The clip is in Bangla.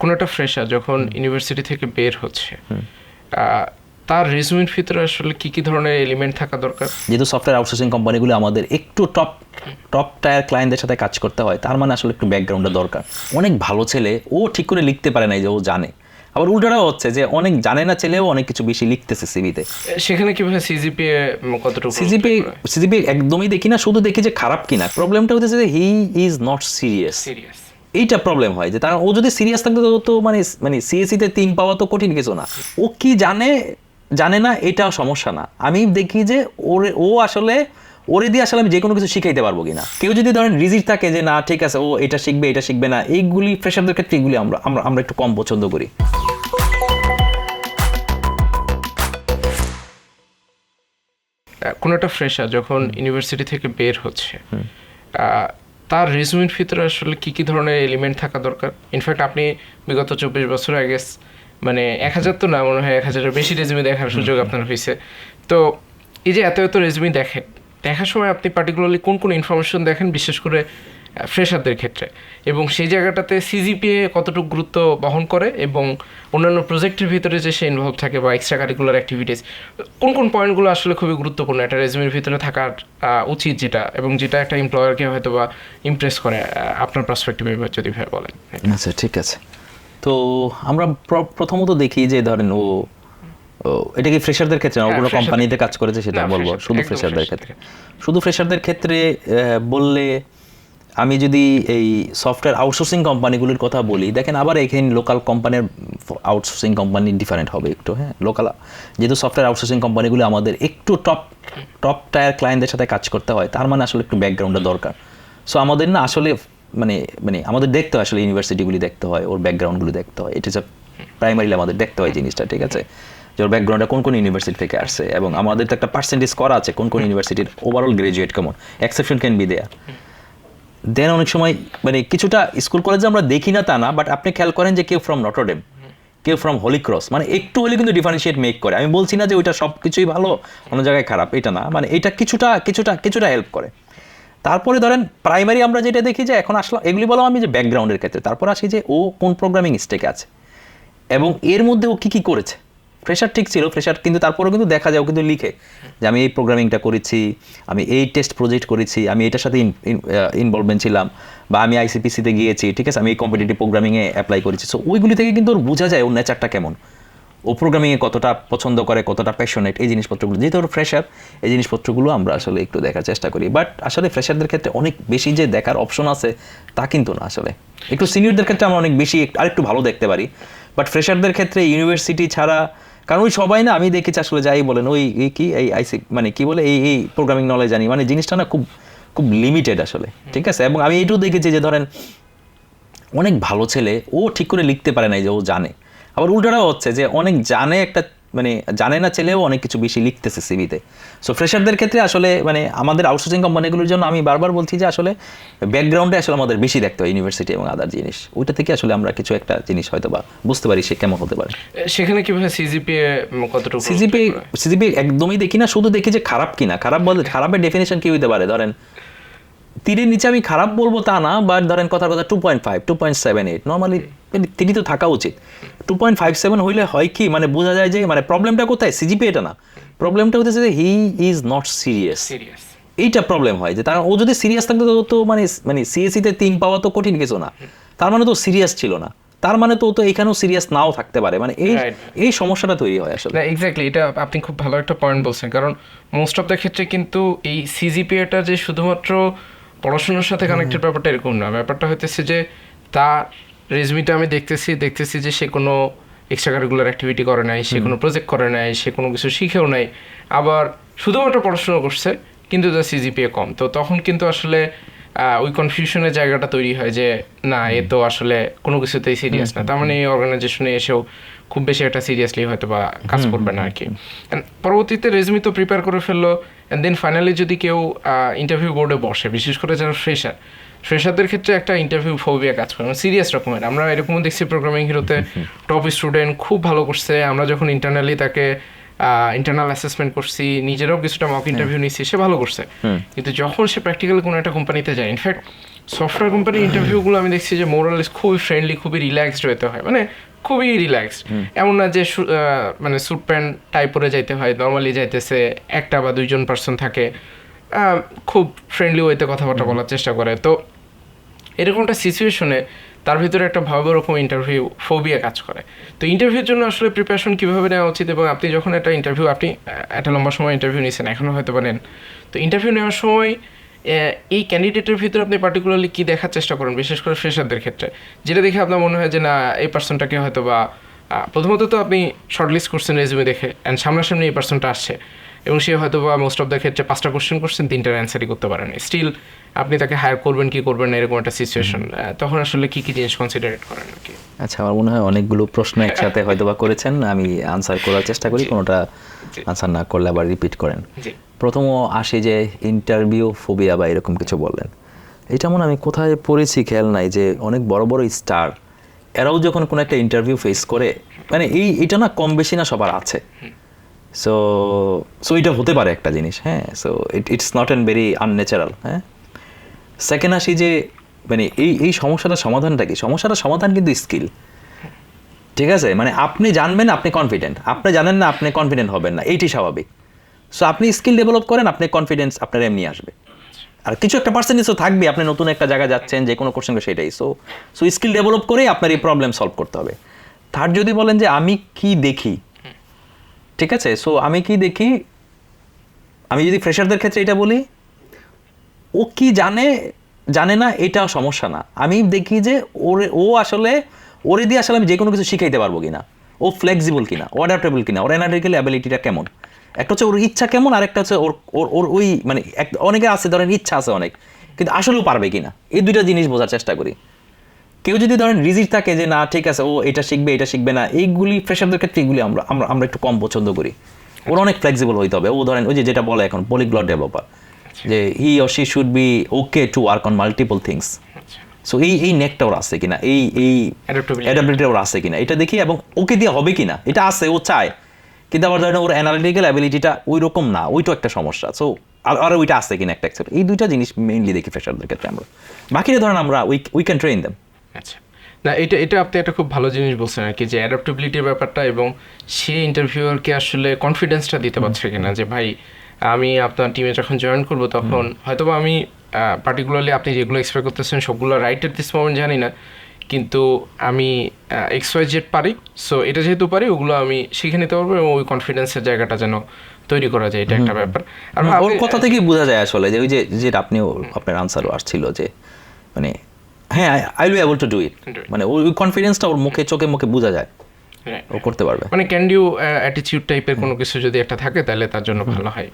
কোনো একটা ফ্রেশার যখন ইউনিভার্সিটি থেকে বের হচ্ছে তার রেজুমের ভিতরে আসলে কি কি ধরনের এলিমেন্ট থাকা দরকার? যেহেতু সফটওয়্যার আউটসোর্সিং কোম্পানিগুলো আমাদের একটু টপ টপ টায়ার ক্লায়েন্টদের সাথে কাজ করতে হয় তার মানে আসলে একটু ব্যাকগ্রাউন্ডটা দরকার। অনেক ভালো ছেলে ও ঠিক করে লিখতে পারে না যে ও জানে। আবার উল্টোটাও হচ্ছে যে অনেক জানে না ছেলেও অনেক কিছু বেশি লিখতেছে সিভিতে সেখানে কীভাবে সিজিপিএ কতটুকু সিজিপি সিজিপি একদমই দেখি না শুধু দেখি যে খারাপ কিনা। প্রবলেমটা হচ্ছে যে he is not serious serious এইটা প্রবলেম হয় যে তার ও যদি সিরিয়াস থাকতো তো- তো মানে মানে সিএসিতে তিন পাওয়া তো কঠিন কিছু না। ও কি জানে জানে না এটা সমস্যা না। আমি দেখি যে ওরে ও আসলে ওরে দিয়ে আসলে আমি যে কোনো কিছু শিখাইতে পারব কিনা। কেউ যদি ধরেন রিজিট থাকে যে না ঠিক আছে ও এটা শিখবে এটা শিখবে না এইগুলি ফ্রেশারদের ক্ষেত্রে এগুলি আমরা আমরা আমরা একটু কম পছন্দ করি। কোনো একটা ফ্রেশার যখন ইউনিভার্সিটি থেকে বের হচ্ছে তার রেজুমের ভিতরে আসলে কি কি ধরনের এলিমেন্ট থাকা দরকার? ইনফ্যাক্ট আপনি বিগত চব্বিশ বছর আগে মানে এক হাজার তো না মনে হয় এক হাজারের বেশি রেজুমি দেখার সুযোগ আপনার হয়েছে। তো এই যে এত এত রেজুমি দেখেন দেখার সময় আপনি পার্টিকুলারলি কোন কোন ইনফরমেশন দেখেন? বিশেষ করে ফ্রেশারদের ক্ষেত্রে। এবং সেই জায়গাটাতে সিজিপিএ কতটুকু গুরুত্ব বহন করে এবং অন্যান্য প্রজেক্টের ভিতরে যে সে ইনভলভ থাকে বা এক্সট্রা কারিকুলার অ্যাক্টিভিটিস কোন কোন পয়েন্টগুলো আসলে খুবই গুরুত্বপূর্ণ একটা রেজুমের ভিতরে থাকার উচিত যেটা এবং যেটা একটা এমপ্লয়ারকে হয়তো বা ইমপ্রেস করে আপনার পার্সপেক্টিভে যদি ভাই বলেন। আচ্ছা ঠিক আছে। তো আমরা প্রথমত দেখি যে ধরেন ও এটা কি ফ্রেশারদের ক্ষেত্রে না? ও হ্যাঁ, কোনো কোম্পানিতে কাজ করেছে সেটা বলব শুধু ফ্রেশারদের ক্ষেত্রে। শুধু ফ্রেশারদের ক্ষেত্রে বললে আমি যদি এই সফটওয়্যার আউটসোর্সিং কোম্পানিগুলির কথা বলি, দেখেন আবার এখানে লোকাল কোম্পানির আউটসোর্সিং কোম্পানি ডিফারেন্ট হবে একটু হ্যাঁ? লোকাল যেহেতু সফটওয়্যার আউটসোর্সিং কোম্পানিগুলো আমাদের একটু টপ টপ টায়ার ক্লায়েন্টদের সাথে কাজ করতে হয়, তার মানে আসলে একটু ব্যাকগ্রাউন্ডটা দরকার। সো আমাদের না আসলে মানে মানে আমাদের দেখতে হয় আসলে ইউনিভার্সিটিগুলি দেখতে হয়, ওর ব্যাকগ্রাউন্ডগুলো দেখতে হয়। এটা প্রাইমারিলি আমাদের দেখতে হয় জিনিসটা, ঠিক আছে? যে ওর ব্যাকগ্রাউন্ডটা কোন কোন ইউনিভার্সিটি থেকে আসছে এবং আমাদের তো একটা পার্সেন্টেজ করা আছে, কোন কোন ইউনিভার্সিটির ওভারঅল গ্রাজুয়েট কেমন। Exception can be there then অনেক সময় মানে কিছুটা স্কুল কলেজে আমরা দেখি না তা না বাট আপনি খেয়াল করেন যে কেউ ফ্রম নটরডেম কেউ ফ্রম হোলি ক্রস মানে একটু হলে কিন্তু ডিফারেন্সিয়েট মেক করে। আমি বলছি না যে ওইটা সব কিছুই ভালো অন্য জায়গায় খারাপ, এটা না মানে এটা কিছুটা কিছুটা কিছুটা হেল্প করে। তারপরে ধরেন প্রাইমারি আমরা যেটা দেখি যে এখন আসলাম এগুলি বললাম আমি যে ব্যাকগ্রাউন্ডের ক্ষেত্রে, তারপর আসি যে ও কোন প্রোগ্রামিং স্টেকে আছে, এবং এর মধ্যে ও কী কী করেছে। ফ্রেশার ঠিক ছিল ফ্রেশার কিন্তু তারপরেও কিন্তু দেখা যায় কিন্তু লিখে যে আমি এই প্রোগ্রামিংটা করেছি, আমি এই টেস্ট প্রজেক্ট করেছি, আমি এটার সাথে ইনভলভমেন্ট ছিলাম, বা আমি আইসিপিসিতে গিয়েছি, ঠিক আছে, আমি এই কম্পিটিটিভ প্রোগ্রামিংয়ে অ্যাপ্লাই করেছি। সো ওইগুলি থেকে কিন্তু ওর বোঝা যায় ওর নেচারটা কেমন। ও প্রোগ্রামিংয়ে কতটা পছন্দ করে, কতটা প্যাশনেট এই জিনিসপত্রগুলো। যেহেতু ওর ফ্রেশার এই জিনিসপত্রগুলো আমরা আসলে একটু দেখার চেষ্টা করি। বাট আসলে ফ্রেশারদের ক্ষেত্রে অনেক বেশি যে দেখার অপশন আছে, তা কিন্তু না আসলে। একটু সিনিয়রদের ক্ষেত্রে আমরা অনেক বেশি আরেকটু ভালো দেখতে পারি। বাট ফ্রেশারদের ক্ষেত্রে ইউনিভার্সিটি ছাড়া কারণ ওই সবাই না আমি দেখেছি আসলে যাই বলেন ওই কি এই আইসি মানে কি বলে এই এই প্রোগ্রামিং নলেজ জানি মানে জিনিসটা না খুব খুব লিমিটেড আসলে ঠিক আছে? এবং আমি এটাও দেখেছি যে ধরেন অনেক ভালো ছেলে ও ঠিক করে লিখতে পারে না যে ও জানে। আবার উল্টোটাও হচ্ছে যে অনেক জানে একটা মানে জানে না ছেলেও অনেক কিছু বেশি লিখতেছে সিভিতে সো ফ্রেশারদের ক্ষেত্রে আসলে মানে আমাদের আউটসোর্সিং কোম্পানিগুলোর জন্য আমি বারবার বলছি যে আসলে ব্যাকগ্রাউন্ডে আসলে আমাদের বেশি দেখতে হয় ইউনিভার্সিটি এবং আদার জিনিস। ওইটা থেকে আসলে আমরা কিছু একটা জিনিস হয়তো বা বুঝতে পারি সে কেমন হতে পারে। সেখানে কীভাবে সিজিপিএ কতটুকু সিজিপি সিজিপি একদমই দেখি না শুধু দেখি যে খারাপ কিনা। খারাপ বলতে খারাপের ডেফিনেশন কি হতে পারে? ধরেন তিনের নিচে আমি খারাপ বলব তা না বাট ধরেন কথার কথা two point five two point seven eight normally তিনি তো থাকা উচিত। টু পয়েন্ট ফাইভ সেভেন হইলে হয় কি মানে বোঝা যায় যে মানে প্রবলেমটা কোথায়? সিজিপি এটা না। প্রবলেমটা হচ্ছে যে he is not serious serious এইটা প্রবলেম হয় যে তার ও যদি সিরিয়াস থাকতো তো- তো মানে মানে সিএসিতে তিন পাওয়া তো কঠিন কিছু না। তার মানে তো সিরিয়াস ছিল না। তার মানে তো তো এখানেও সিরিয়াস নাও থাকতে পারে। মানে এই এই সমস্যাটা তৈরি হয় আসলে। না এক্স্যাক্টলি এটা আপনি খুব ভালো একটা পয়েন্ট বলছেন। কারণ মোস্ট অফ দ্য ক্ষেত্রে কিন্তু এই সিজিপিএটা যে শুধুমাত্র পড়াশোনার সাথে কানেক্টেড ব্যাপারটা এরকম না। ব্যাপারটা হইতেছে যে তার রেজমিটা আমি দেখতেছি দেখতেছি যে সে কোনো এক্সট্রা কারিকুলার অ্যাক্টিভিটি করে নাই সে কোনো প্রজেক্ট করে নাই সে কোনো কিছু শিখেও নাই। আবার শুধুমাত্র পড়াশোনা করছে কিন্তু তার সিজিপিএ কম। তো তখন কিন্তু আসলে ওই কনফিউশনের জায়গাটা তৈরি হয় যে না এ তো আসলে কোনো কিছুতেই সিরিয়াস না। তার মানে এই অর্গানাইজেশনে এসেও খুব বেশি একটা সিরিয়াসলি হয়তো বা কাজ করবে না আর কি। পরবর্তীতে রেজমি তো প্রিপেয়ার করে ফেলল অ্যান্ড দেন ফাইনালি যদি কেউ ইন্টারভিউ বোর্ডে বসে বিশেষ করে যারা ফ্রেশার ফ্রেশারদের ক্ষেত্রে একটা ইন্টারভিউ ফোবিয়া কাজ করে সিরিয়াস রকমের। আমরা এরকমও দেখছি প্রোগ্রামিং হিরোতে টপ স্টুডেন্ট খুব ভালো করছে। আমরা যখন ইন্টারনালি তাকে ইন্টারনাল অ্যাসেসমেন্ট করছি নিজেরাও কিছুটা মক ইন্টারভিউ নিচ্ছি সে ভালো করছে। কিন্তু যখন সে প্র্যাকটিক্যালি কোনো একটা কোম্পানিতে যায় ইনফ্যাক্ট সফটওয়্যার কোম্পানির ইন্টারভিউগুলো আমি দেখছি যে মোরালেস খুবই ফ্রেন্ডলি খুবই রিল্যাক্সড হতে হয়। মানে খুবই রিল্যাক্সড এমন না যে মানে স্যুট প্যান্ট টাই পরে যাইতে হয় নর্মালি যাইতেছে একটা বা দুইজন পার্সন থাকে খুব ফ্রেন্ডলি ওয়েতে কথাবার্তা বলার চেষ্টা করে। তো এরকম একটা সিচুয়েশনে তার ভিতরে একটা ভয়াবহ ইন্টারভিউ ফোবিয়া কাজ করে। তো ইন্টারভিউর জন্য আসলে প্রিপারেশন কীভাবে নেওয়া উচিত এবং আপনি যখন একটা ইন্টারভিউ আপনি একটা লম্বা সময় ইন্টারভিউ নিয়েছেন এখনও হয়তো নেন। তো ইন্টারভিউ নেওয়ার সময় এই ক্যান্ডিডেটের ভিতরে আপনি পার্টিকুলারলি কী দেখার চেষ্টা করেন, বিশেষ করে ফ্রেশারদের ক্ষেত্রে? যেটা দেখে আপনার মনে হয় যে, না, এই পার্সনটাকে হয়তো বা প্রথমত তো আপনি শর্টলিস্ট করছেন রেজিউমে দেখে অ্যান্ড সামনাসামনি এই পার্সনটা আসছে। এবং সে হয়তো বা মোস্ট অফ দ্য ক্ষেত্রে পাঁচটা কোশ্চেন করছেন তিনটার অ্যান্সারই করতে পারেন। স্টিল আপনি তাকে হায়ার করবেন কি করবেন না এরকম একটা সিচুয়েশন তখন আসলে কি কি জিনিস কনসিডারেট করেন আর কি? আচ্ছা আমার মনে হয় অনেকগুলো প্রশ্ন একসাথে হয়তো বা করেছেন আমি আনসার করার চেষ্টা করি কোনোটা। আনসার না করলে আবার রিপিট করেন। প্রথম আসে যে ইন্টারভিউ ফোবিয়া বা এরকম কিছু বললেন। এটা মনে হয় আমি কোথায় পড়েছি খেয়াল নাই যে অনেক বড় বড় স্টার এরাও যখন কোনো একটা ইন্টারভিউ ফেস করে মানে এই এটা না কম বেশি না সবার আছে। সো সো এটা হতে পারে একটা জিনিস হ্যাঁ? So it it's not and very unnatural হ্যাঁ? সেকেন্ড আসি যে মানে এই এই সমস্যাটার সমাধানটা কি? সমস্যাটার সমাধান কিন্তু স্কিল ঠিক আছে? মানে আপনি জানবেন, আপনি কনফিডেন্ট আপনি জানেন না, আপনি কনফিডেন্ট হবেন না। এইটি স্বাভাবিক। সো আপনি স্কিল ডেভেলপ করেন, আপনি কনফিডেন্স আপনার এমনি আসবে। আর কিছু একটা পার্সেন্টেজ তো থাকবে আপনি নতুন একটা জায়গা যাচ্ছেন, যে কোনো কোশ্চেন সেটাই। সো সো স্কিল ডেভেলপ করেই আপনার এই প্রবলেম সলভ করতে হবে। থার্ড যদি বলেন যে, আমি কি দেখি? ঠিক আছে? সো আমি কি দেখি? আমি যদি ফ্রেশারদের ক্ষেত্রে এটা বলি, ও কি জানে জানে না, এটা সমস্যা না। আমি দেখি যে ওরে, ও আসলে, ওরে দিয়ে আসলে আমি যে কোনো কিছু শিখাইতে পারব কিনা। ও ফ্লেক্সিবল কিনা, ও অ্যাডাপ্টেবল কিনা, ওর অ্যানালিটিক্যাল অ্যাবিলিটিটা কেমন? একটা হচ্ছে ওর ইচ্ছা কেমন, আর একটা হচ্ছে ওর ওর ওর ওই মানে অনেকের আছে, ধরেন ইচ্ছা আছে অনেক, কিন্তু আসলেও পারবে কিনা? এই দুইটা জিনিস বোঝার চেষ্টা করি। কেউ যদি ধরেন রিজিট থাকে যে না ঠিক আছে ও এটা শিখবে এটা শিখবে না এইগুলি ফ্রেশারদের ক্ষেত্রে এগুলি আমরা আমরা আমরা একটু কম পছন্দ করি। ওর অনেক ফ্লেক্সিবল হইতে হবে। ও ধরেন ওই যে যেটা বলে এখন পলিগ্লট ডেভেলপার যে he or she should be okay to work on multiple things so এই এই নেকটা ওর আছে কিনা এই এই. অ্যাডাপ্টিভিটি ওর আছে কিনা এটা দেখি এবং ওকে দিয়ে হবে কিনা এটা আছে ও চায়। কিন্তু আবার ধরেন ওর অ্যানালিটিক্যাল অ্যাবিলিটিটা ওই রকম না ওইটা একটা সমস্যা। সো আর আর ওইটা আছে কিনা একটা। এই দুইটা জিনিস মেইনলি দেখি ফ্রেশারদের ক্ষেত্রে আমরা। বাকিটা ধরেন আমরা we we can train them আচ্ছা। না এটা এটা আপনি একটা খুব ভালো জিনিস বলছেন আর কি যে অ্যাডাপ্টেবিলিটির ব্যাপারটা এবং সে ইন্টারভিউয়ারকে আসলে কনফিডেন্সটা দিতে পারছে কিনা যে ভাই আমি আপনার টিমে যখন জয়েন করব তখন হয়তোবা আমি পার্টিকুলারলি আপনি যেগুলো এক্সপেক্ট করতেছেন সবগুলো রাইট এট দিস মোমেন্ট জানি না কিন্তু আমি এক্স ওয়াই জেড পারি সো এটা যেহেতু পারি ওগুলো আমি শিখে নিতে পারব এবং ওই কনফিডেন্সের জায়গাটা যেন তৈরি করা যায় এটা একটা ব্যাপার। আর ওর কথা থেকেই বোঝা যায় আসলে যে ওই যে যেটা আপনি আপনার আনসারও আসছিল যে মানে হ্যাঁ I will able to do it মানে ওই কনফিডেন্সটা ওর মুখে চোখে মুখে বোঝা যায়. ও করতে পারবে। মানে ক্যান্ডিউ অ্যাটিটিউড টাইপের কোনো কিছু যদি একটা থাকে তাহলে তার জন্য ভালো হয়।